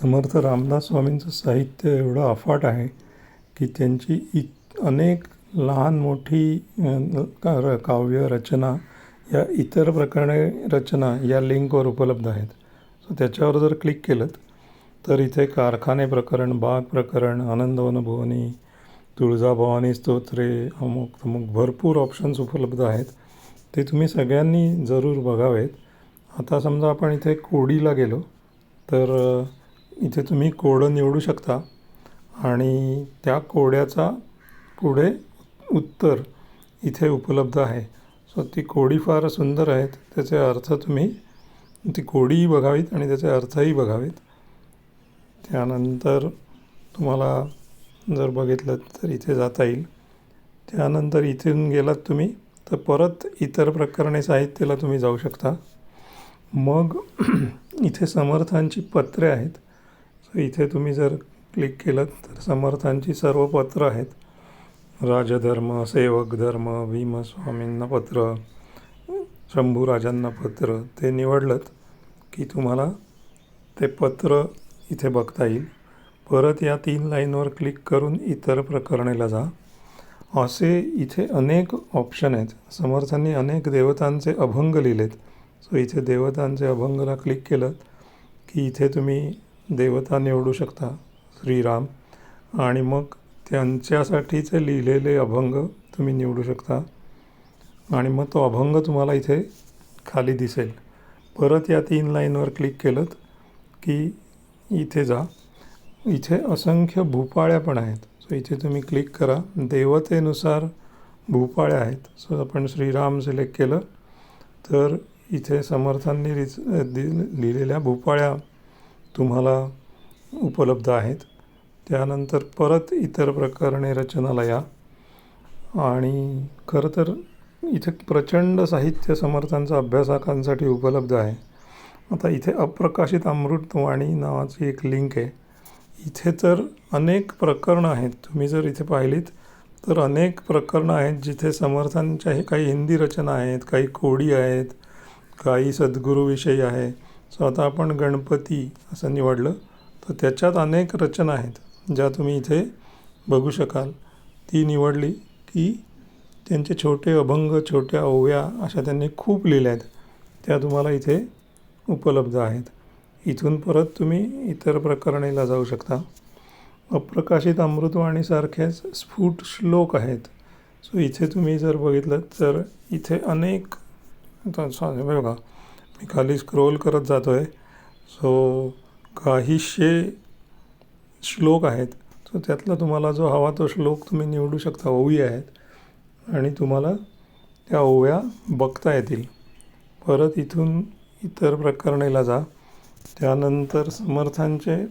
समर्थ रामदास स्वामींचं साहित्य एवढं अफाट आहे की त्यांची इत अनेक लहान मोठी काव्य रचना या इतर प्रकारे रचना या लिंकवर उपलब्ध आहेत. सो त्याच्यावर जर क्लिक केलं तर इथे कारखाने प्रकरण बाग प्रकरण आनंदवन भुवनी तुळजाभवानी स्तोत्रे अमुक अमुक भरपूर ऑप्शन्स उपलब्ध आहेत. ते तुम्ही सगळ्यांनी जरूर बघावेत. आता समजा आपण इथे कोडीला गेलो तर इथे तुम्ही कोडं निवडू शकता. आणि त्या कोड्याचा पुढे उत्तर इथे उपलब्ध आहे. सो ती कोडी फार सुंदर आहेत. त्याचे अर्थ तुम्ही ती कोडीही बघावीत आणि त्याचे अर्थही बघावेत. त्यानंतर तुम्हाला जर बघितलं तर इथे जाता येईल. त्यानंतर इथून गेलात तुम्ही तर परत इतर प्रकरणे साहित्याला तुम्ही जाऊ शकता. मग इथे समर्थांची पत्रे आहेत. इथे तुम्ही जर क्लिक केलं तर समर्थांची सर्व पत्र आहेत. राजधर्म सेवक धर्म भीमस्वामींना पत्र शंभूराजांना पत्र ते निवडलं की तुम्हाला ते पत्र इथे बघता येईल. परत या तीन लाईनवर क्लिक करून इतर प्रकरणेला जा. असे इथे अनेक ऑप्शन आहेत. समर्थांनी अनेक देवतांचे अभंग लिहिलेत. सो इथे देवतांचे अभंगला क्लिक केलं की इथे तुम्ही देवता निवडू शकता श्रीराम. आणि मग त्यांच्यासाठीचे लिहिलेले अभंग तुम्ही निवडू शकता. आणि मग तो अभंग तुम्हाला इथे खाली दिसेल. परत या तीन लाईनवर क्लिक केलं की इथे जा. इथे असंख्य भूपाळ्या पण आहेत. सो इथे तुम्ही क्लिक करा. देवतेनुसार भूपाळ्या आहेत. सो आपण श्रीराम सिलेक्ट केलं. तर इथे समर्थांनी रिच दि लिहिलेल्या भूपाळ्या तुम्हाला उपलब्ध आहेत. त्यानंतर परत इतर प्रकरणे रचनाला या. आणि खरं तर इथे प्रचंड साहित्य समर्थांचा अभ्यासकांसाठी उपलब्ध आहे. आता इथे अप्रकाशित अमृतवाणी नावाची एक लिंक आहे. इथे तर अनेक प्रकरणं आहेत. तुम्ही जर इथे पाहिलीत तर अनेक प्रकरणं आहेत जिथे समर्थांच्या हे काही हिंदी रचना आहेत काही कोडी आहेत काही सद्गुरूविषयी आहे. सो आता आपण गणपती असं निवडलं तर त्याच्यात अनेक रचना आहेत ज्या तुम्ही इथे बघू शकाल. ती निवडली की त्यांचे छोटे अभंग छोट्या ओव्या अशा त्यांनी खूप लिहिल्या आहेत. त्या तुम्हाला इथे उपलब्ध आहेत. इथून परत तुम्ही इतर प्रकरणेला जाऊ शकता. अप्रकाशित अमृतवाणीसारखेच स्फुट श्लोक आहेत. सो इथे तुम्ही जर बघितलं तर इथे अनेक बघा. मी खाली स्क्रोल करत जातो आहे सो काहीशे श्लोक आहेत. सो त्यातला तुम्हाला जो हवा तो श्लोक तुम्ही निवडू शकता. ओवी आहेत. आणि तुम्हाला त्या ओव्या बघता येतील. परत इथून इतर प्रकरणेला जा. त्यानंतर समर्थांचे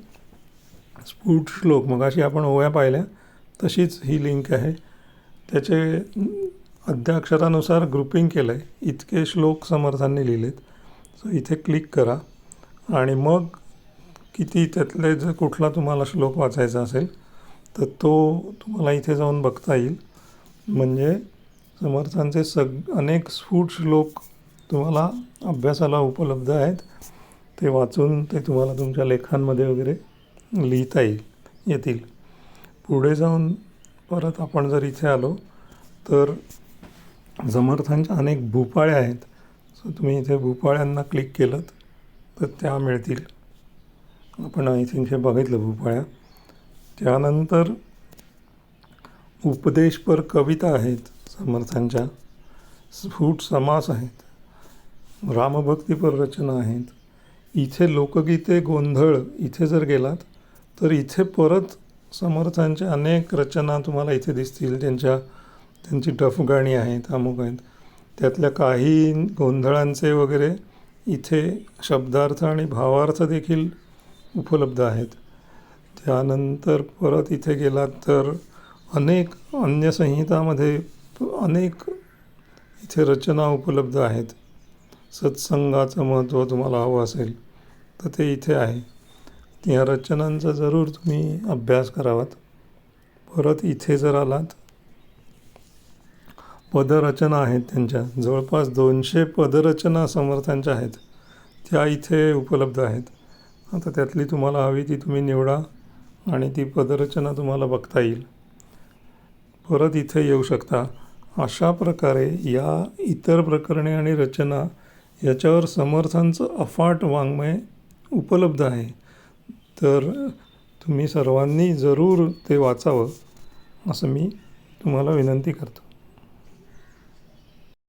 स्फुट श्लोक. मग अशी आपण ओव्या पाहिल्या. तशीच ही लिंक आहे. त्याचे अध्याक्षरानुसार ग्रुपिंग केलं आहे इतके श्लोक समर्थांनी लिहिलेत. सो इथे क्लिक करा. आणि मग किती त्यातले जर कुठला तुम्हाला श्लोक वाचायचा असेल तर तो तुम्हाला इथे जाऊन बघता येईल. म्हणजे समर्थांचे सग अनेक स्फूट श्लोक तुम्हाला अभ्यासाला उपलब्ध आहेत. ते वाचून ते तुम्हाला तुमच्या लेखांमध्ये वगैरे लिहिता येईल येतील. पुढे जाऊन परत आपण जर इथे आलो तर समर्थांच्या अनेक भूपाळ्या आहेत. सो तुम्ही इथे भूपाळ्यांना क्लिक केलं तर त्या मिळतील. आपण आय थिंक हे बघितलं भूपाळ्या. त्यानंतर उपदेशपर कविता आहेत समर्थांच्या. स्फुट समास आहेत. रामभक्तीपर रचना आहेत. इथे लोकगीते गोंधळ इथे जर गेलात तर इथे परत समर्थांच्या अनेक रचना तुम्हाला इथे दिसतील. त्यांच्या त्यांची टफ गाणी आहेत अमुक आहेत. त्यातल्या काही गोंधळांचे वगैरे इथे शब्दार्थ आणि भावार्थ देखील उपलब्ध आहेत. त्यानंतर परत इथे गेलात तर अनेक अन्य संहितामध्ये अनेक इथे रचना उपलब्ध आहेत. सत्संगाचं महत्त्व तुम्हाला हवं असेल तर ते इथे आहे. या रचनांचा जरूर तुम्ही अभ्यास करावात. परत इथे जर आलात पदरचना आहेत त्यांच्या. जवळपास दोनशे पदरचना समर्थांच्या आहेत. त्या इथे उपलब्ध आहेत. आता त्यातली तुम्हाला हवी ती तुम्ही निवडा आणि ती पदरचना तुम्हाला बघता येईल. परत इथे येऊ शकता. अशा प्रकारे या इतर प्रकरणे आणि रचना याच्यावर समर्थांचं अफाट वाङ्मय उपलब्ध आहे. तर तुम्ही सर्वांनी जरूर ते वाचावं असं मी तुम्हाला विनंती करतो.